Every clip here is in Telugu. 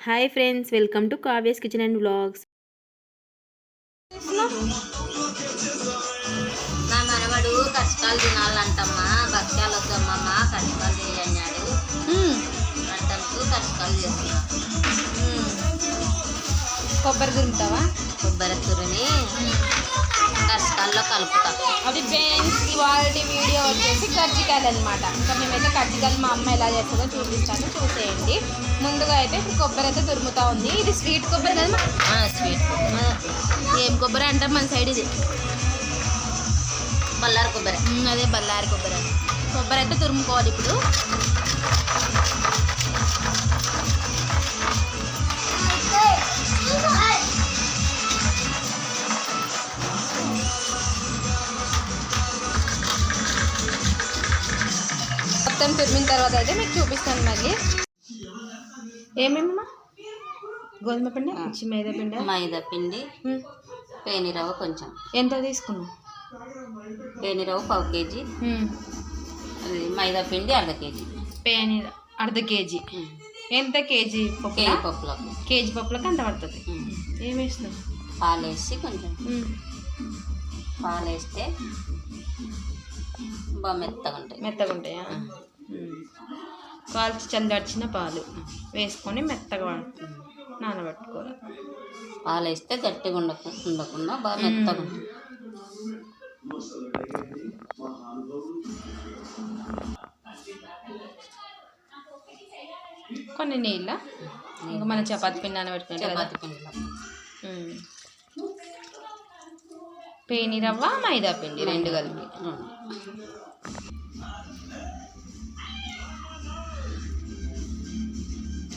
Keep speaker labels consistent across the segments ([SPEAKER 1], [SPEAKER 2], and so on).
[SPEAKER 1] Hi friends welcome to Kavya's kitchen and vlogs
[SPEAKER 2] నా మనవడు కష్టాలు తినాలంటమ్మా భక్ష్యాలు వద్దమ్మా కష్టాలు చేయన్నాడు వంటలకు కష్టాలు చేస్తున్నా
[SPEAKER 3] కొబ్బరి దురుముతావా
[SPEAKER 2] కొబ్బరి తురిని కష్టాల్లో కలుపుతా
[SPEAKER 3] అది ఫ్రెండ్స్ ఇవాళ వీడియో వచ్చేసి కజ్జికాయలు అనమాట ఇంకా మేమైతే కజ్జికాయలు మా అమ్మ ఎలా చేస్తుందో చూపిస్తాను. చూసేయండి. ముందుగా అయితే ఇప్పుడు కొబ్బరి అయితే తురుముతా ఉంది. ఇది స్వీట్ కొబ్బరి కదా?
[SPEAKER 2] స్వీట్
[SPEAKER 3] ఏం కొబ్బరి అంటారు మన సైడ్ ఇది?
[SPEAKER 2] బల్లారి కొబ్బరి.
[SPEAKER 3] అదే బల్లారి కొబ్బరి. కొబ్బరి అయితే తురుముకోవాలి ఇప్పుడు. మొత్తం తురిమిన తర్వాత అయితే మీకు చూపిస్తాను మళ్ళీ. ఏమేమమ్మా? గోధుమ పిండి పచ్చి మైదా పిండి?
[SPEAKER 2] మైదా పిండి పేనిరవ్వ కొంచెం.
[SPEAKER 3] ఎంత తీసుకున్నావు?
[SPEAKER 2] పేనిరవ్వ పావు కేజీ. అది మైదా పిండి అర్ధ కేజీ.
[SPEAKER 3] పేని అర్ధ కేజీ. ఎంత కేజీ
[SPEAKER 2] కేజీ పప్పులకు
[SPEAKER 3] కేజీ పప్పులకు అంత పడుతుంది. ఏం వేసినావు
[SPEAKER 2] పాలు వేసి కొంచెం. పాలు వేస్తే బాగా మెత్తగా ఉంటాయి
[SPEAKER 3] మెత్తగా ఉంటాయా కాల్చి చల్లడిచిన పాలు వేసుకొని మెత్తగా పడు- నానబెట్టుకోవాలి.
[SPEAKER 2] పాలు వేస్తే గట్టిగా ఉండకు ఉండకుండా బాగా మెత్తగా
[SPEAKER 3] కొన్ని నీళ్ళ ఇంకా మన చపాతి పిండి నానబెట్టుకుంటే
[SPEAKER 2] చపాతి
[SPEAKER 3] ఉమ్. పేని రవ్వ మైదా పిండి రెండు కలిపి.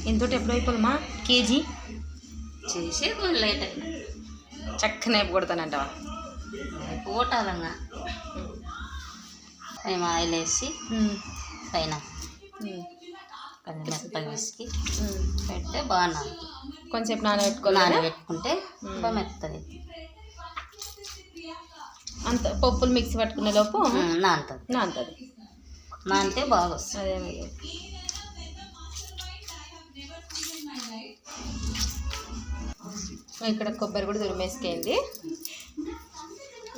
[SPEAKER 3] ఇంతటి ఎప్పుడు అయిపోదమ్మా కేజీ?
[SPEAKER 2] చేసి కొంచెం లేట్ అయినా
[SPEAKER 3] చక్కనే
[SPEAKER 2] పోటాలంగా మేము ఆయిల్ వేసి పైన కొంచెం మెత్తగా విసికి పెడితే బాగా నానుతుంది.
[SPEAKER 3] కొంచెంసేపు నానబెట్టుకోవాలి?
[SPEAKER 2] నానబెట్టుకుంటే బాగా మెత్తగా అవుతుంది.
[SPEAKER 3] అంత పప్పులు మిక్సీ పట్టుకునే లోపు
[SPEAKER 2] ఉమ్, నానుతుంది.
[SPEAKER 3] నానుతుంది.
[SPEAKER 2] నానితే బాగా వస్తుంది
[SPEAKER 3] ఇక్కడ కొబ్బరి కూడా తురిమేసుకైంది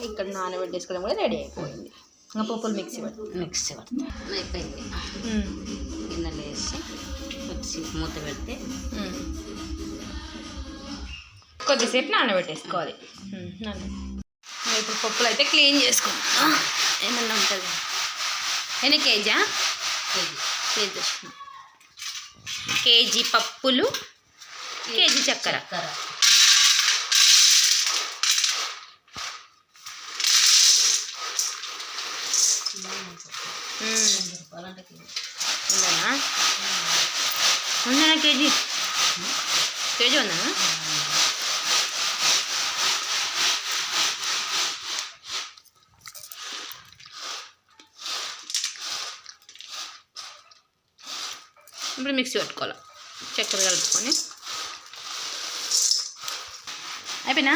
[SPEAKER 3] ఇక్కడ నానబెట్టేసుకోవడం కూడా రెడీ అయిపోయింది. ఇంకా పప్పులు మిక్సీ పట్టు
[SPEAKER 2] మిక్సీ పడతాం అయిపోయింది. గిన్నెలు వేసి మిక్సీ మూత పెడితే
[SPEAKER 3] కొద్దిసేపు నానబెట్టేసుకోవాలి. ఇప్పుడు పప్పులు అయితే క్లీన్ చేసుకుంటాం ఏమన్నా ఉంటుంది? ఎన్ని కేజా
[SPEAKER 2] కేజీ.
[SPEAKER 3] కేజీ. పప్పులు కేజీ చక్కెర
[SPEAKER 2] చక్కెర
[SPEAKER 3] ఉమ్.
[SPEAKER 2] రూపాయలంటే కేజీ
[SPEAKER 3] ఉందనా ఉందనా కేజీ కేజీ ఉందనా ఇప్పుడు మిక్సీ పట్టుకోవాలి? చక్కెర కలుపుకొని. అయిపోయినా?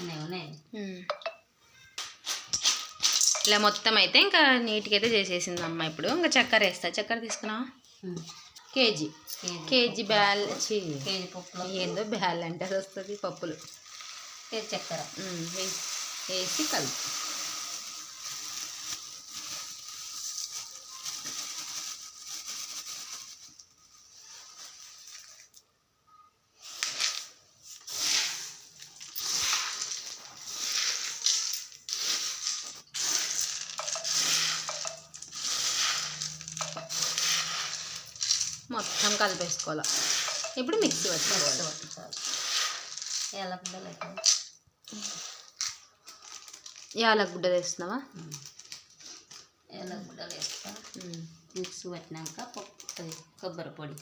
[SPEAKER 2] ఉన్నాయి ఉన్నాయి
[SPEAKER 3] ఇలా మొత్తం అయితే ఇంకా నీట్గా అయితే చేసేసింది అమ్మ ఇప్పుడు. ఇంకా చక్కెర వేస్తా. చక్కెర తీసుకున్నావా. కేజీ.
[SPEAKER 2] కేజీ.
[SPEAKER 3] బ్యాల్
[SPEAKER 2] కేజీ పప్పులో.
[SPEAKER 3] ఏందో బ్యాల్ అంటే అది వస్తుంది పప్పులు.
[SPEAKER 2] కేజీ చక్కెర.
[SPEAKER 3] వేసి కలుపు. మొత్తం కలిపేసుకోవాలి. ఇప్పుడు మిక్సీ పట్టుకోవాలి.
[SPEAKER 2] లేకుండా
[SPEAKER 3] యాలకుడ్డ తెస్తున్నావా
[SPEAKER 2] ఏలగుడ్డలు వేస్తా. మిక్స్ పెట్టినాక పప్పు అది కొబ్బరి పొడి.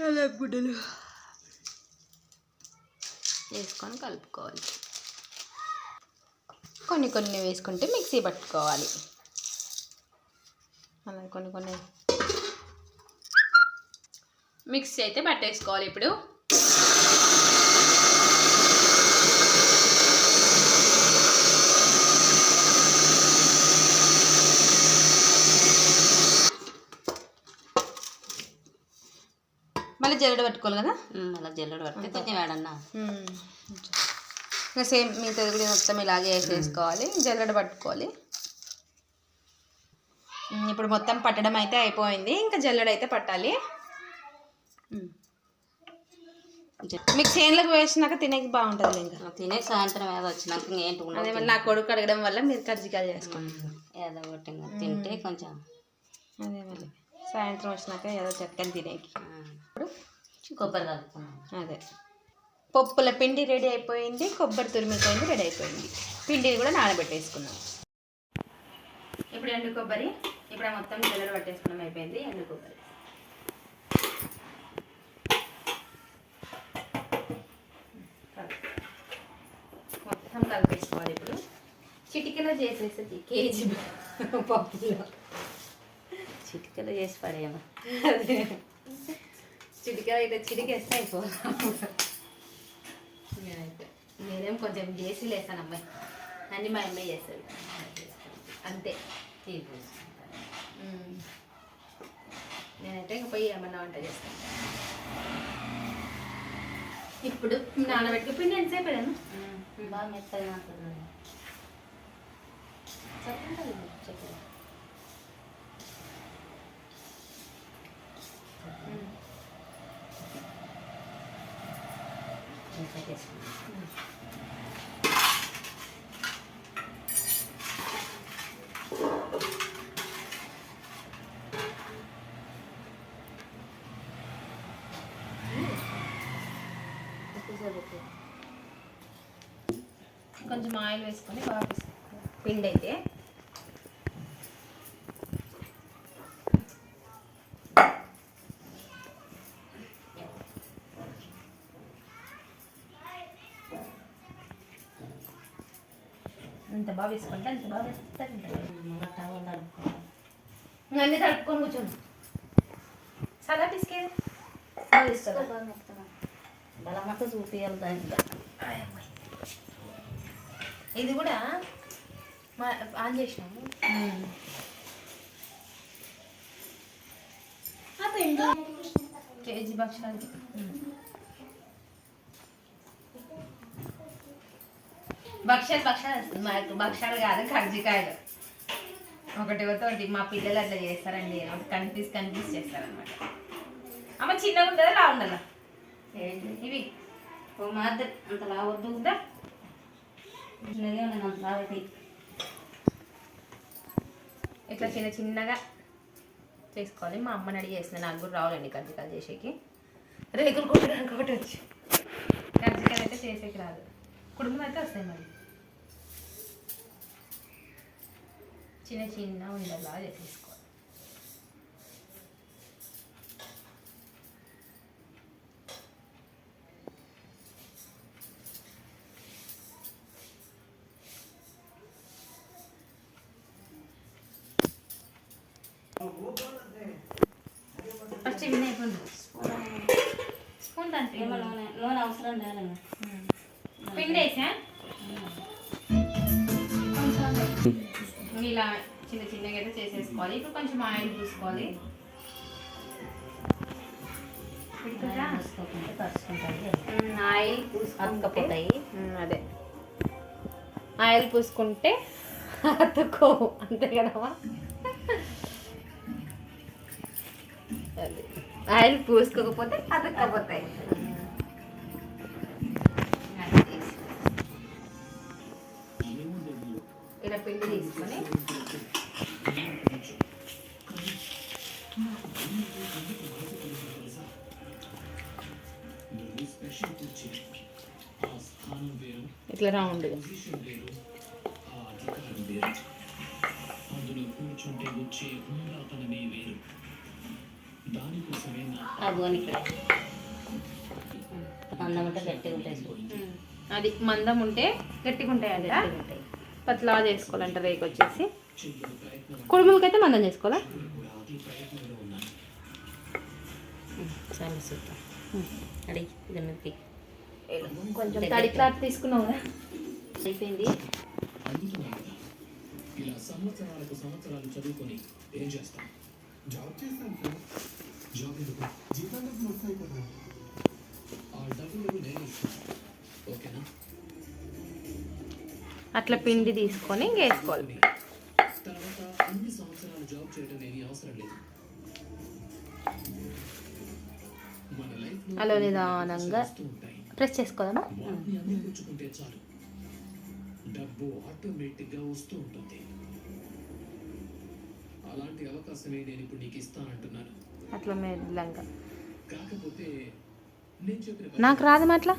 [SPEAKER 3] యాలకుడ్డలు వేసుకొని కలుపుకోవాలి. కొన్ని కొన్ని వేసుకుంటే మిక్సీ పట్టుకోవాలి. అలా కొన్ని కొన్ని. మిక్స్ అయితే పట్టేసుకోవాలి ఇప్పుడు. మళ్ళీ జల్లడ పట్టుకోవాలి కదా?
[SPEAKER 2] మళ్ళీ జల్లడ పడితే కొంచెం వేడన్నా.
[SPEAKER 3] సేమ్ మిగతాది కూడా మొత్తం ఇలాగే వేసేసుకోవాలి. జల్లడ పట్టుకోవాలి. ఇప్పుడు మొత్తం పట్టడం అయితే అయిపోయింది. ఇంకా జల్లెడ అయితే పట్టాలి. మీకు చేనులకు వేసినాక తినేకి బాగుంటుంది ఇంకా
[SPEAKER 2] తినే సాయంత్రం ఏదో వచ్చినాక ఇంకేంటి ఉండదు.
[SPEAKER 3] అదే మరి నా కొడుకు అడగడం వల్ల మీరు కజ్జికాయలు చేసుకోండి
[SPEAKER 2] ఏదో ఒకటి తింటే కొంచెం
[SPEAKER 3] అదే మళ్ళీ సాయంత్రం వచ్చినాక ఏదో చక్కని తినేకి.
[SPEAKER 2] కొబ్బరి కలుపుకున్నాం
[SPEAKER 3] అదే. పప్పుల పిండి రెడీ అయిపోయింది. కొబ్బరి తురిమిపోయింది రెడీ అయిపోయింది. పిండిని కూడా నానబెట్టేసుకున్నాం. ఇప్పుడు ఎండు కొబ్బరి? ఇప్పుడు మొత్తం జల్లెడ పట్టేసుకున్నాం అయిపోయింది ఎండు కొబ్బరి. మొత్తం కలిపేసుకోవాలి ఇప్పుడు. చిటికెలో చేసేస్తుంది కేజీ పప్పులో.
[SPEAKER 2] చిటికలు చేసి పడేయమా?
[SPEAKER 3] అదే. చిటిక అయితే చిటికేస్తే అయిపోవాలి నేనైతే. నేనేం కొంచెం చేసి లేసాను అమ్మాయి. అన్నీ మా అమ్మాయి చేస్తుంది. అంతే. నేనైతే ఇంక పోయి ఏమన్నా వంట చేస్తాను. ఇప్పుడు నానబెట్టుకు పిండి ఎంతసేపు వేయను?
[SPEAKER 2] బాగా మెత్తగా ఉంటుంది చెప్పండి చెప్పండి చేసుకున్నాం.
[SPEAKER 3] కొంచెం ఆయిల్ వేసుకొని బాగా. పిండి అయితే ఎంత బాగా వేసుకుంటే అంత బాగా
[SPEAKER 2] టవల్ కలుపుకోవాలి.
[SPEAKER 3] అన్నీ తడుపుకొని కూర్చోండి సలా పిసికేది బాగా
[SPEAKER 2] మెత్తగా. బలమంతా చూపియాలి దానికి
[SPEAKER 3] ఇది కూడా మా ఆన్ చేసినాము. కేజీ భక్షాలు భక్షాలు భక్షాలు వస్తుంది. మాకు భక్షాలు కాదు కర్జికాయలు ఒకటి ఒకటి మా పిల్లలు అట్లా చేస్తారండి. కనిపిసి కనిపిసి చేస్తారనమాట అమ్మ చిన్నగా ఉంటుందా లా ఉండాలా ఇవి.
[SPEAKER 2] ఓ మాదిరి. అంత లావద్దు
[SPEAKER 3] ఉందా
[SPEAKER 2] చిన్నగా ఉన్నాను అంత
[SPEAKER 3] ఇట్లా చిన్న చిన్నగా చేసుకోవాలి మా అమ్మని అడిగి చేసిన నాకు కూడా రావాలండి కజ్జికాయలు చేసేకి. రేకులు కొట్టడానికి ఒకటి వచ్చి. కజ్జికాయలు అయితే చేసేకి రాదు. కుటుంబం అయితే వస్తాయి మరి. చిన్న చిన్న ఉండేలా చేసేసుకోవాలి. అయితే చేసేసుకోవాలి. ఇప్పుడు కొంచెం ఆయిల్ పూసుకోవాలి. ఆయిల్ అదే. ఆయిల్ పూసుకుంటే అతుక్కోవు అంతే కదమ్మా? అది. ఆయిల్ పూసుకోకపోతే అతుక్కపోతాయి. ఇలా పిండి తీసుకొని ఇట్లా రౌండ్
[SPEAKER 2] ఇక్కడ. మందం ఉంటే గట్టిగా ఉంటాయి.
[SPEAKER 3] అది పతలా చేసుకోవాలంట రేకు వచ్చేసి. కుడుములకైతే మందం చేసుకోవాలా?
[SPEAKER 2] అడిగి ఇది
[SPEAKER 3] కొంచెం తడి క్లాత్ తీసుకున్నావు కదా.
[SPEAKER 2] అయిపోయింది.
[SPEAKER 4] ఇలా సంవత్సరాలకు సంవత్సరాలు చదువుకొని ఏం చేస్తాం? జాబ్ చేస్తాను సార్. జాబ్ ఎందుకు? జీతం డబ్బులు వస్తాయి కదా? ఆ డబ్బులు డబ్బులు నేను ఇస్తాను. ఓకేనా?
[SPEAKER 3] అట్లా పిండి తీసుకొని వేసుకోవాలి
[SPEAKER 4] తర్వాత జాబ్ చేయడం ఏమీ అవసరం లేదు.
[SPEAKER 3] అలా నిదానంగా ప్రెస్ చేసుకోదామా
[SPEAKER 4] అందిపుచ్చుకుంటే చాలు డబ్బు ఆటోమేటిక్గా వస్తూ ఉంటుంది. అలాంటి అవకాశమే నేను ఇప్పుడు నీకు ఇస్తానంటున్నాను.
[SPEAKER 3] అట్లా మెల్లంగా
[SPEAKER 4] కాకపోతే నేను చెప్పిన
[SPEAKER 3] నాకు రాదు అట్లా?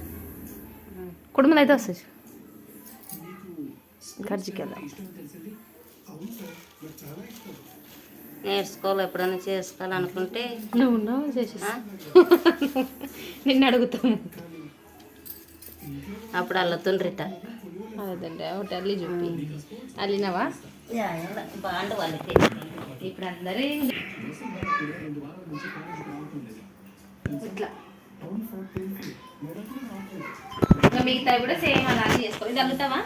[SPEAKER 3] కుటుంబంలో అయితే వస్తుంది.
[SPEAKER 4] ఇష్టం తెలిసింది? అవును సార్ నాకు చాలా ఇష్టం.
[SPEAKER 2] నేర్చుకోవాలి ఎప్పుడైనా చేసుకోవాలనుకుంటే
[SPEAKER 3] నువ్వు ఉన్నావు చేసేసి నిన్ను అడుగుతాము.
[SPEAKER 2] అప్పుడు అల్లతుండ్రిట.
[SPEAKER 3] అదండి ఒకటి అల్లి చూపి. అల్లినవా?
[SPEAKER 2] బాగుండు వాళ్ళకి.
[SPEAKER 3] ఇప్పుడు అందరూ ఇట్లా మిగతా కూడా సేమ్ అలాగే చేసుకోవాలి ఇది అల్లుతావా?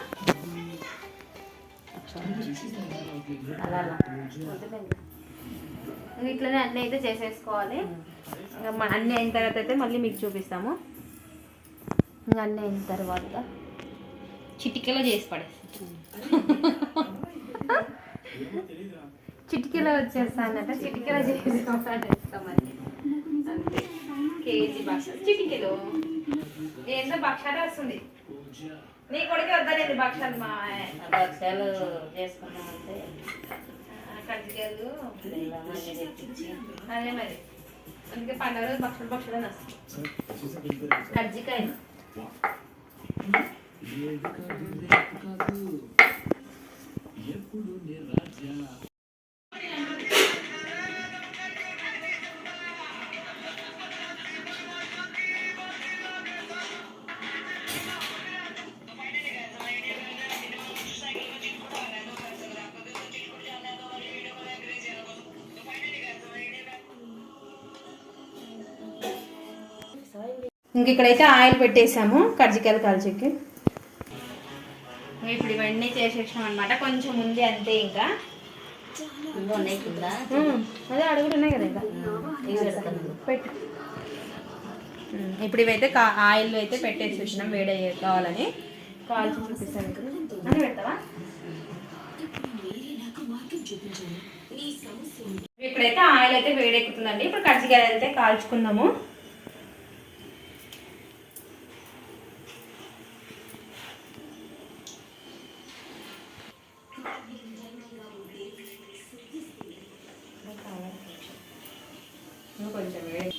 [SPEAKER 2] అలా అలా.
[SPEAKER 3] ఇంకా ఇట్లనే అన్నీ అయితే చేసేసుకోవాలి. ఇంకా అన్నీ అయిన తర్వాత అయితే మళ్ళీ మీకు చూపిస్తాము. ఇంకా అన్నీ అయిన తర్వాత. చిటికెలో చేసి పడేస్తాం చిటికెలో వచ్చేస్తానంట చిటికెలో చేసి పడేస్తామని అంతే కేజీ భక్షాలు చిటికెలో? ఏంటో భక్షాలు వస్తుంది నీ కొడుకు వద్దలేదు భక్షాలు మా
[SPEAKER 2] భక్ష్యాలు చేసుకున్నామంటే
[SPEAKER 3] కంటికేళ్ళు అదే మరి. అందుకే పండుగ రోజు భక్షలు భక్షలు అని వస్తుంది.
[SPEAKER 4] సార్
[SPEAKER 3] ఇంక ఇక్కడైతే ఆయిల్ పెట్టేసాము. కర్జికాయలు కాల్చికి ఇప్పుడు ఇవన్నీ చేసేసాం అనమాట కొంచెం ఉంది అంతే ఇంకా. అదే అడుగుడు ఉన్నాయి కదా ఇంకా. పెట్టు. ఇప్పుడు ఇవైతే కా ఆయిల్ అయితే పెట్టేసి వచ్చినాం. వేడి అయ్యే- కావాలని. కాల్చి చూపిస్తాను అని పెడతావా? ఇప్పుడైతే ఆయిల్ అయితే వేడెక్కుతుందండి. ఇప్పుడు కజ్జికాయలు అయితే కాల్చుకుందాము కొంచెం వేడి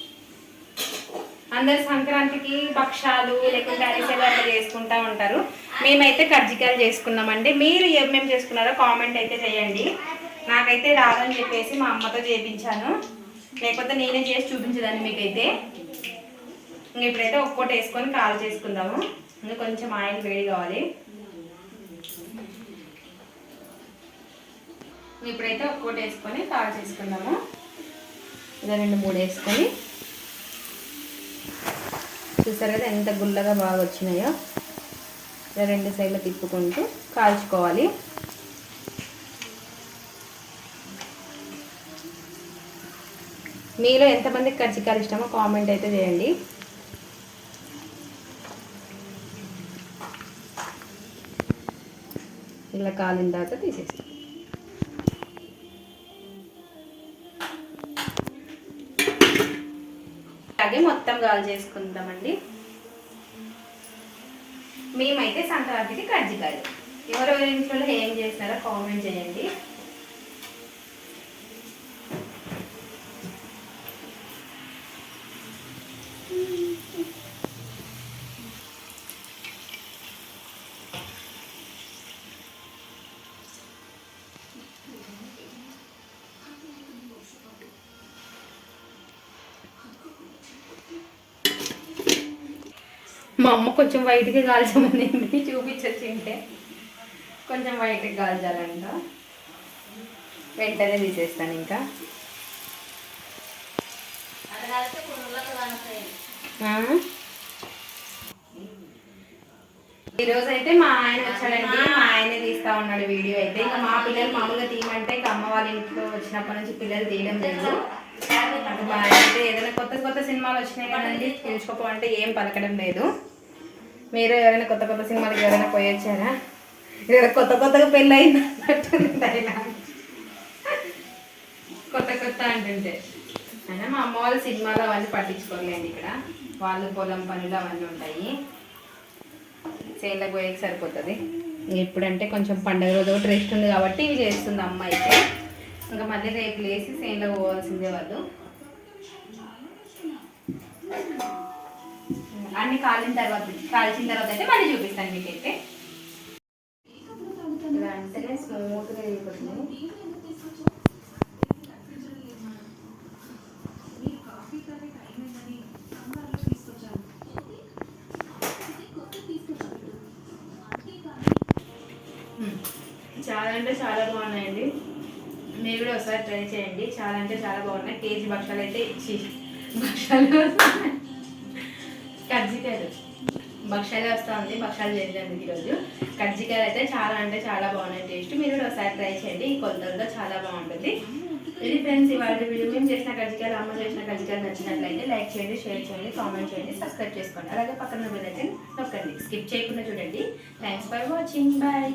[SPEAKER 3] అందరు సంక్రాంతికి భక్షాలు లేకుంటే అరిసెలు అట్లా చేసుకుంటా ఉంటారు. మేమైతే కజ్జికాయలు చేసుకున్నామండి. మీరు ఏం చేసుకున్నారో కామెంట్ అయితే చేయండి. నాకైతే రాదని చెప్పేసి మా అమ్మతో చేపించాను. లేకపోతే నేనే చేసి చూపించదాన్ని మీకైతే. ఇంక ఇప్పుడైతే ఒక్కోటి వేసుకొని కాల్ చేసుకుందాము. ఇంకా కొంచెం ఆయిల్ వేడి కావాలి. ఇప్పుడైతే ఒక్కోటి వేసుకొని కాల్ చేసుకుందాము. ఇలా రెండు మూడు వేసుకొని చూసారు కదా ఎంత గుల్లగా బాగా వచ్చినాయో? ఇలా రెండు సైడ్లు తిప్పుకుంటూ కాల్చుకోవాలి. మీలో ఎంతమందికి కజ్జికాయలు ఇష్టమో కామెంట్ అయితే చేయండి. ఇలా కాలిన తర్వాత తీసేస్తాం అలాగే మొత్తం గాలి చేసుకుందామండి. మేమైతే సంక్రాంతికి కజ్జికాయలు. ఎవరెవరి ఇంట్లో ఏం చేసినారో కామెంట్ చేయండి. మా అమ్మ కొంచెం వైట్గా కాల్చమనింది చూపించొచ్చింటే కొంచెం వైట్గా కాల్చాలంట వెంటనే తీసేస్తాను ఇంకా? ఈరోజు అయితే మా ఆయన వచ్చాడండి. మా ఆయనే తీస్తా ఉన్నాడు వీడియో అయితే. ఇంకా మా పిల్లలు మామూలుగా తీయమంటే ఇంకా అమ్మ వాళ్ళ ఇంట్లో వచ్చినప్పటి నుంచి పిల్లలు తీయడం లేదు. మా అయితే ఏదైనా కొత్త కొత్త సినిమాలు వచ్చినాయి కదండి తెలుసుకోపోవంటే ఏం పలకడం లేదు. మీరు ఎవరైనా కొత్త కొత్త సినిమాలకి ఎవరైనా పోయి వచ్చారా ఏదైనా కొత్త కొత్తగా పెళ్ళి అయింది కొత్త కొత్త అంటుంటే. అయినా మా అమ్మ వాళ్ళు సినిమాలు అవన్నీ పట్టించుకోలేండి ఇక్కడ. వాళ్ళు పొలం పనులు అవన్నీ ఉంటాయి. చేనులకు పోయేకి సరిపోతుంది. ఇప్పుడంటే కొంచెం పండగ రోజు ఒకటి రెస్ట్ ఉంది కాబట్టి ఇవి చేస్తుంది అమ్మ అయితే. ఇంకా మళ్ళీ రేపు లేసి సేన్లో పోవాల్సిందే వాళ్ళు. అన్ని కాలిన తర్వాత కాల్చిన తర్వాత అయితే మళ్ళీ చూపిస్తాను మీకైతే. అయితే స్మూత్గా అయిపోతుంది చాలా అంటే చాలా బాగున్నాయండి. మీరు కూడా ఒకసారి ట్రై చేయండి. చాలా అంటే చాలా బాగున్నాయి. కేజీ భక్షాలు అయితే ఇచ్చి భక్షాలు. కజ్జికాయలు. భక్షాలు వస్తూ ఉంది భక్షాలు చేయలేదు ఈరోజు. కజ్జికాయలు అయితే చాలా అంటే చాలా బాగున్నాయి. టేస్ట్ మీరు కూడా ఒకసారి ట్రై చేయండి. ఈ కొలతలతో చాలా బాగుంటుంది. ఇది ఫ్రెండ్స్ ఇవాళ వీడియో. మేము చేసిన కజ్జికాయలు అమ్మ చేసిన కజ్జికాయలు నచ్చినట్లయితే లైక్ చేయండి షేర్ చేయండి కామెంట్ చేయండి సబ్స్క్రైబ్ చేసుకోండి. అలాగే పక్కన బెల్ అయితే నొక్కండి. స్కిప్ చేయకుండా చూడండి. Thanks for watching bye